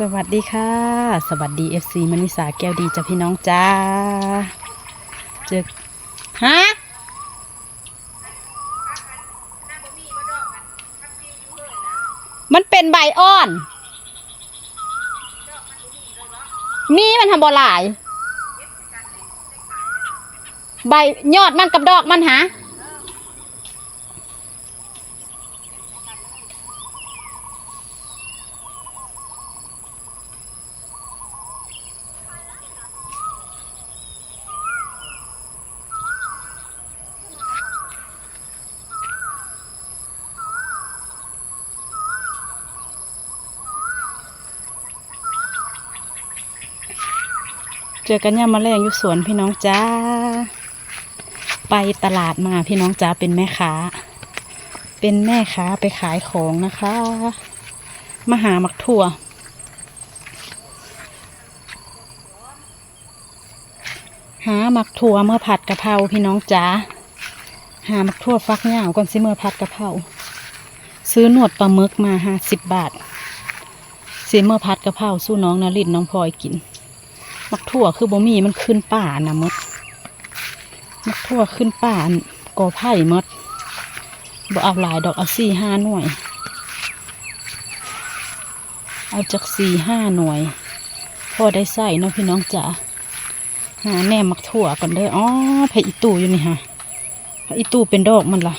สวัสดีค่ะ สวัสดี FC มณิสาแก้วดีจ้ะพี่น้องจ้า เจอฮะมันเป็นใบอ่อน มีมันทำบ่หลาย ใบยอดมันกับดอกมันฮะ เจอกันย่ามาแรงอยู่สวนพี่น้องจ้า ไปตลาดมาพี่น้องจ้าเป็นแม่ค้า เป็นแม่ค้าไปขายของนะคะ มาหามักถั่ว หามักถั่วเมื่อผัดกะเพราพี่น้องจ้า หามักถั่วฟักเหงาก่อนสิเมื่อผัดกะเพรา ซื้อหนวดปลาหมึกมาห้าสิบบาทสิเมื่อผัดกะเพราสู้น้องนารินน้องพลอยกิน มักถั่วคือบ่มีมันขึ้นป่านะมดมักถั่วขึ้นป่านกอไผ่มดบ่เอาหลายดอกเอาสี่ห้าหน่วย เอาจากสี่ห้าหน่วย พอได้ใส่เนาะพี่น้องจ๋าหาแน่มักถั่วก่อนเด้ออ๋อไผ่อีตูอยู่นี่ฮะไผ่อีตูเป็นดอกมันล่ะ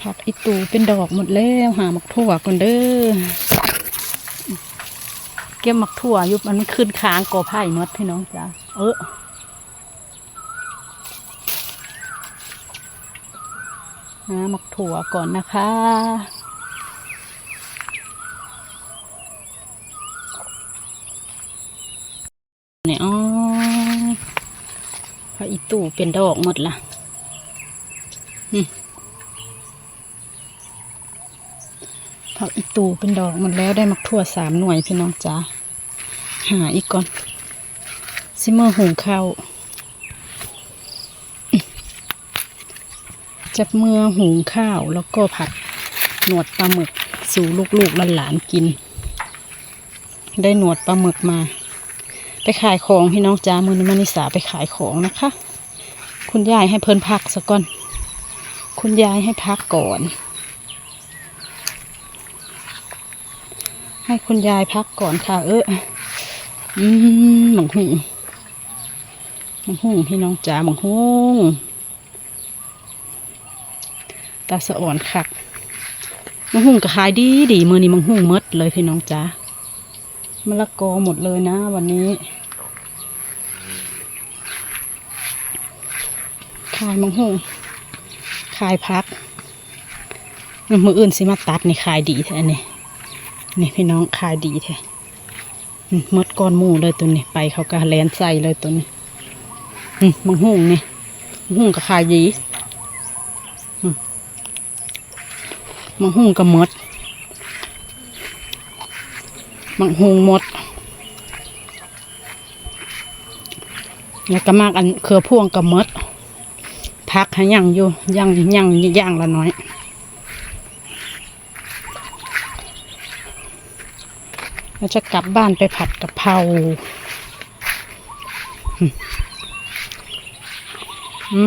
ผักอีตูเป็นดอกหมดแล้วหามักถั่วก่อนเด้อ ก็บหมักถั่วยุบมันขึ้นค้างกอไผ่หมดพี่น้องจ้าเออหาหมักถั่วก่อนนะคะเนี่ยอ๋อพระอีตู่เป็นดอกหมดละพระอีตู่เป็นดอกหมดแล้วได้หมักถั่วสามหน่วยพี่น้องจ้า หาอีกก่อนซิเมอร์หุงข้าวจับเมื่อหุงข้าวแล้วก็ผัดหนวดปลาหมึกสู่ลูกๆหลานๆกิน ได้หนวดปลาหมึกมา ไปขายของพี่น้องจ้ามือนมานิสาไปขายของนะคะ คุณยายให้เพิ่นพักซะก่อน คุณยายให้พักก่อน ให้คุณยายพักก่อนค่ะเออ อืมหมังหุงหมังหุงพี่น้องจ๋าหมังหุงตาสะอ่อนคักมังหุงก็ขายดีดีมือนี้มังหุงมดเลยพี่น้องจ๋ามะละกอหมดเลยนะ วันนี้ขายมังหุงขายพักมืออื่นสิมาตัดนี่ขายดีแท้นี่นี่พี่น้องขายดีแท้ มมดก้อนหมูเลยตัวนี้ ไปเขาก็แลนใส่เลยตัวนี้มังหุ่งนี่มังหุงก็ขายีมังหุ่งก็หมดมังหุ่งหมด แล้วก็มากอันเครือพ่วงก็หมดพักให้ย่างอยู่ย่งย่างย่างละน้อย เราจะกลับบ้านไปผัดกะเพราอืมอื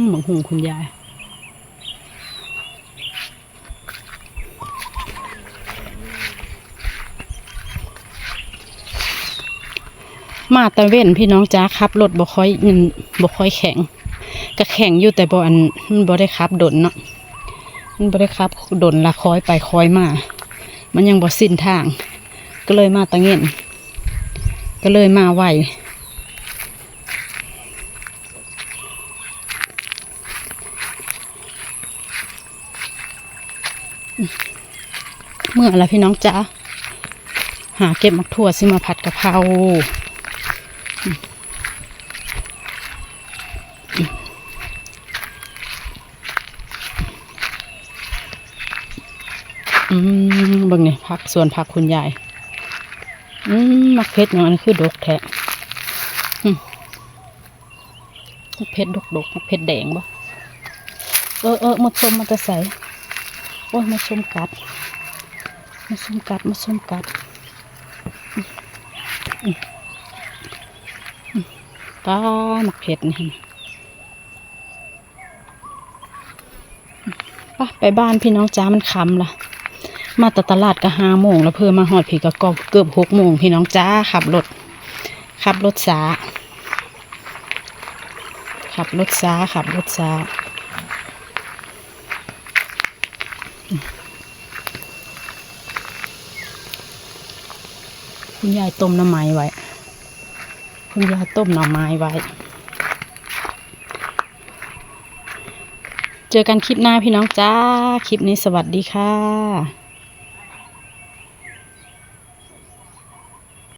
มหมังหุงคุณยาย มาตะเว้นพี่น้องจ้าขับรถบ่ค่อยอืมบ่ค่อยแข็งก็แข็งอยู่แต่บ่อันมันบ่ได้ขับดนเนาะมันบ่ได้ขับดนละคอยไปคอยมา มันยังบ่สิ้นทาง ก็เลยมาตะเงินก็เลยมาไหวเมื่อไรพี่น้องจ๊ะหาเก็บมักถั่วสิมาผัดกะเพราอืมบิ่งนี่ยผักส่วนผักคุณยาย อืมมักเพชรอย่างนั้นคือดกแท้มักเพชรดกดกมักเพชรแดงบ่เออเออมดชมมันจะใส่โอ้ยมดชมกัดมาส้มกัดมาส้มกัดอืมอืมตาหมักเผ็ดนี่ไปบ้านพี่น้องจ้ามันคำล่ะ มาตตลาดก็ห้าโมงแล้วเพิ่มมาหอดผีกะกอบเกือบหกโมงพี่น้องจ้าขับรถขับรถสาขับรถสาขับรถสาคุณยายต้มหน่อไม้ไว้ คุณยายต้มหน่อไม้ไว้ เจอกันคลิปหน้าพี่น้องจ้า คลิปนี้สวัสดีค่ะ